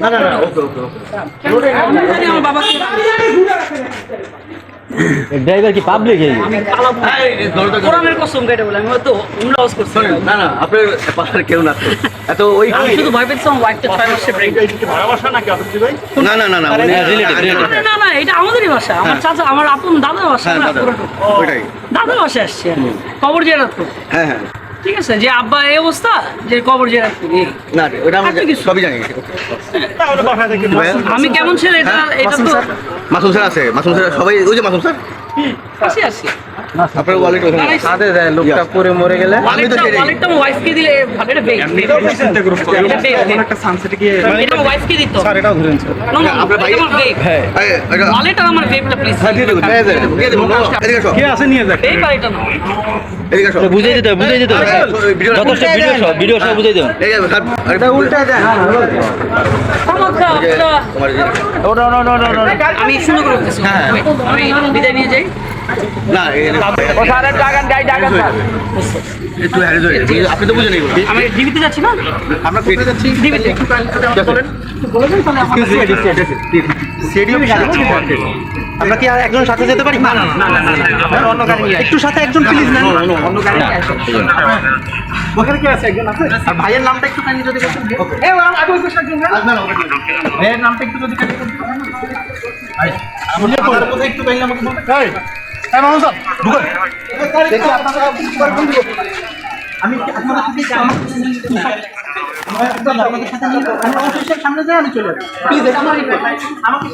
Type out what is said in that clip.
না না না ওকে ওকে ওকে। আমার বাবাকে ড্রাইভার কি পাবলিক এই? কোরআনের কসম কেটে বলে আমি হয়তো উমরা করছি। না না আপনার পাশার কেউ না তো। এত ওই আমি শুধু ভয় পেয়েছি আমার ওয়াইফটা ছয় মাসে প্রেগনেন্ট না না না না। না না এটা আমাদেরই বাসা আমার চাচা আমার আপন দাদার বাসা হ্যাঁ দাদা। পুরোটা। ওইটাই। দাদার বাসায় আসছে। কবর জেরাত হ্যাঁ হ্যাঁ। ঠিক আছে যে আব্বা এই অবস্থা যে কবর যে না ওটা আমি সবই জানি। আমি কেমন ছেলে এটা হ্যাঁ, এটা তো মাসুম স্যার আছে মাসুম স্যার সবাই ওই যে মাসুম স্যার। আসি আসি আপনার ওয়ালেট ওখানে সাথে দেয় লোকটা পরে মরে গেলে। আমি তো ওয়ালেটটা সেটাই। দিলে ভালো এটা বেগ এটা বেগ একটা সানসেটে গিয়ে এটা আমার দিত। স্যার এটাও ধরেন স্যার না না আপনার ভাই- এটা আমার বেগ হ্যাঁ। ওয়ালেট আর আমার বেগটা প্লিজ হ্যাঁ দিয়ে দেবো দিয়ে দেবো দিয়ে দেবো এদিকে আসো। কে আছে নিয়ে যাক? বেগ আর না এদিকে আসো। বুঝাই দিতে হবে দিতে হবে। হ্যাঁ, ভিডিও- যথেষ্ট ভিডিও সব ভিডিও সব বুঝাই দেবেন। এই স্যার আরে উল্টা দেন। আমাকে আপনারা তোমার এই যে- ওটা ওটা ওটা ওটা আমি সুন্দর করে হ্যাঁ। আমি বিদায় নিয়ে যাই। না এই ও স্যারের স্যার একটু হয়ে গেছে। আপনি তো এগুলো আমি ডিবিতে যাচ্ছি না আমরা কোথায় যাচ্ছি ডিবিতে বলেন আমরা কি আর একজন সাথে যেতে পারি না না না অন্য গাড়ি একটু সাথে একজন প্লিজ না অন্য গাড়ি ওখানে কি আছে একজন আছে আর ভাইয়ের নামটা একটু কাইন্ডলি যদি বলতেন এই আগে ওই পাশে একজন না ভাইয়ের নামটা একটু যদি বলতেন আমার একটু আমাকে এই মামুন স্যার ঢুকুন। দেখি আপনারা আমি আপনাদের সাথে আমার একদম সাথে আমি অফিসের সামনে যাই আমি চলে যাই প্লিজ আমাকে